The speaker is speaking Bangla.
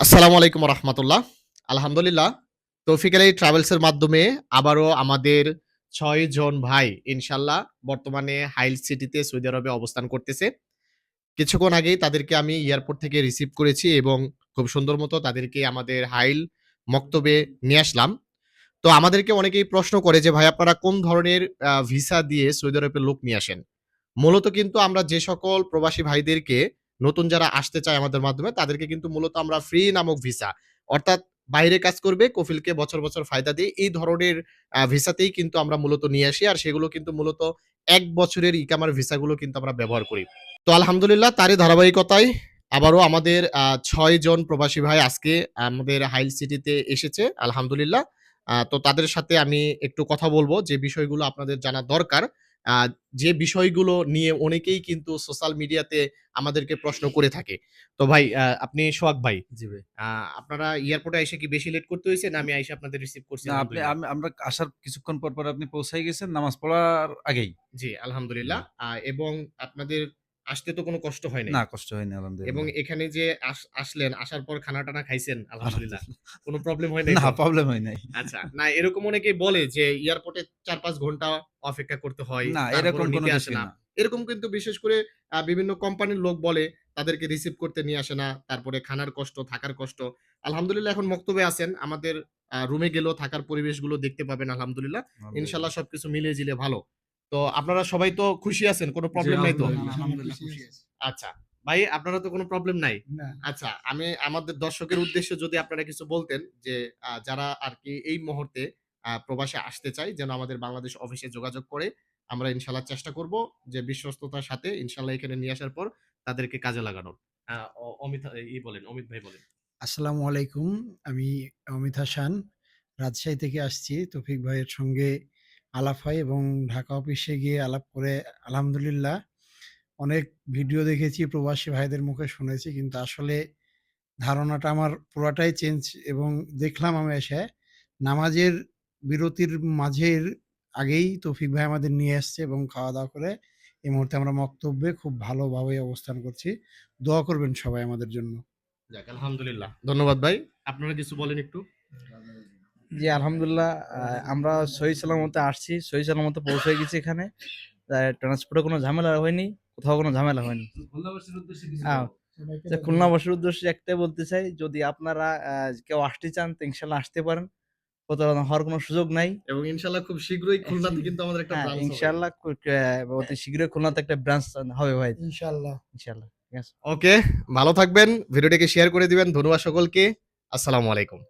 আসসালামু আলাইকুম রহমতুল্লাহ। আলহামদুলিল্লাহ, তৌফিক আলী ট্রাভেলসের মাধ্যমে আবারও আমাদের ছয় জন ভাই ইনশাল্লাহ বর্তমানে হাইল সিটিতে সৌদি আরবে অবস্থান করতেছে। কিছুক্ষণ আগেই তাদেরকে আমি এয়ারপোর্ট থেকে রিসিভ করেছি এবং খুব সুন্দর মতো তাদেরকে আমাদের হাইল মক্তবে নিয়ে আসলাম। তো আমাদেরকে অনেকেই প্রশ্ন করে যে, ভাই, আপনারা কোন ধরনের ভিসা দিয়ে সৌদি আরবে লোক নিয়ে আসেন? মূলত কিন্তু আমরা যে সকল প্রবাসী ভাইদেরকে নতুন যারা আসতে চায় আমাদের মাধ্যমে, তাদেরকে কিন্তু মূলত আমরা ফ্রি নামক ভিসা অর্থাৎ বাইরে কাজ করবে, কফিলকে বছর বছর ফায়দা দিয়ে এই ধরনের ভিসাতেই কিন্তু আমরা মূলত নিয়ে আসি, আর সেগুলো কিন্তু মূলত এক বছরের ইকামার ভিসাগুলো কিন্তু আমরা ব্যবহার করি। তো আলহামদুলিল্লাহ তারই ধারাবাহিকতায় আবারও আমাদের ছয় জন প্রবাসী ভাই আজকে আমাদের হাইল সিটিতে এসেছে, আলহামদুলিল্লাহ। তো তাদের সাথে আমি একটু কথা বলব, যে বিষয়গুলো আপনাদের জানা দরকার। যে বিষয়গুলো নিয়ে অনেকেই কিন্তু সোশ্যাল মিডিয়াতে আমাদেরকে প্রশ্ন করে থাকে। তো ভাই আপনি সোহাগ ভাই জি ভাই। আপনারা এয়ারপোর্টে এসে কি বেশি লেট করতে হয়েছে না আমি এসে আপনাদের রিসিভ করছি না আপনি আমরা আসার কিছুক্ষণ পর পর আপনি পৌঁছাই গেছেন নামাজ পড়ার আগেই। জি আলহামদুলিল্লাহ। এবং আপনাদের আসতে তো কোনো কষ্ট হয় না কষ্ট হয়নি আলহামদুলিল্লাহ। এবং এখানে যে আসলেন আসার পর খানা টানা খাইছেন আলহামদুলিল্লাহ। কোনো প্রবলেম হয় নাই না প্রবলেম হয় নাই। আচ্ছা না এরকম অনেকেই বলে যে এয়ারপোর্টে চার পাঁচ ঘণ্টা অপেক্ষা করতে হয় না এরকম কোনো আসে না। এরকম কিন্তু বিশেষ করে বিভিন্ন কোম্পানির লোক বলে তাদেরকে রিসিভ করতে নিয়ে আসে না তারপরে খানার কষ্ট থাকার কষ্ট। আলহামদুলিল্লাহ এখন মক্তবে আছেন আমাদের রুমে গেলেও থাকার পরিবেশগুলো দেখতে পাবেন আলহামদুলিল্লাহ। ইনশাল্লাহ সবকিছু মিলিয়ে জিলে ভালো। তো আপনারা সবাই তো খুশি আছেন কোনো প্রবলেম নাই তো? আচ্ছা ভাই আপনারা তো কোনো প্রবলেম নাই? আচ্ছা আমি আমাদের দর্শকের উদ্দেশ্যে যদি আপনারা কিছু বলতেন যে আহ, যারা আর কি এই মুহূর্তে আহ, প্রবাসে আসতে চাই যেন আমাদের বাংলাদেশ অফিসে যোগাযোগ করে আমরা ইনশাল্লাহ চেষ্টা করব যে বিশ্বস্ততার সাথে ইনশাল্লাহ এখানে নিয়ে আসার পর তাদেরকে কাজে লাগানোর। অমিত ই বলেন অমিত ভাই বলেন। আসসালামু আলাইকুম আমি অমিত হাসান রাজশাহী থেকে আসছি তৌফিক ভাইয়ের সঙ্গে আলাপ হয় এবং ঢাকা অফিসে গিয়ে আলাপ করে আলহামদুলিল্লাহ অনেক ভিডিও দেখেছি, প্রবাসী ভাইদের মুখে শুনেছি। কিন্তু আসলে ধারণাটা আমার পুরাটাই চেঞ্জ এবং দেখলাম আমি এসে নামাজের বিরতির মাঝের আগেই তৌফিক ভাই আমাদের নিয়ে আসছে এবং খাওয়া দাওয়া করে এই মুহূর্তে আমরা মক্তব্যে খুব ভালোভাবে অবস্থান করছি। দোয়া করবেন সবাই আমাদের জন্য। আলহামদুলিল্লাহ। ধন্যবাদ ভাই। আপনারা কিছু বলেন একটু? জি আলহামদুলিল্লাহ আমরা সহি সালামতে আসছি সহি সালামতে পৌঁছে গেছি এখানে। ট্রান্সপোর্টে কোনো ঝামেলা হয়নি কোথাও কোনো ঝামেলা হয়নি। খুলনাবাসীর উদ্দেশ্যে একটাই বলতে চাই যদি আপনারা কেউ আসতে চান তো ইনশাল্লাহ আসতে পারেন। প্রতারণা হওয়ার কোনো সুযোগ নাই। এবং ইনশাল্লাহ খুব শীঘ্রই খুলনাতে কিন্তু আমাদের একটা হ্যাঁ ব্রাঞ্চ ইনশাল্লাহ অতি শীঘ্রই খুলনাতে একটা ব্রাঞ্চ হবে ভাই। ইনশাআল্লাহ ইনশাল্লাহ ওকে ভালো থাকবেন। ভিডিওটিকে শেয়ার করে দিবেন। ধন্যবাদ সকলকে। আসসালামু আলাইকুম।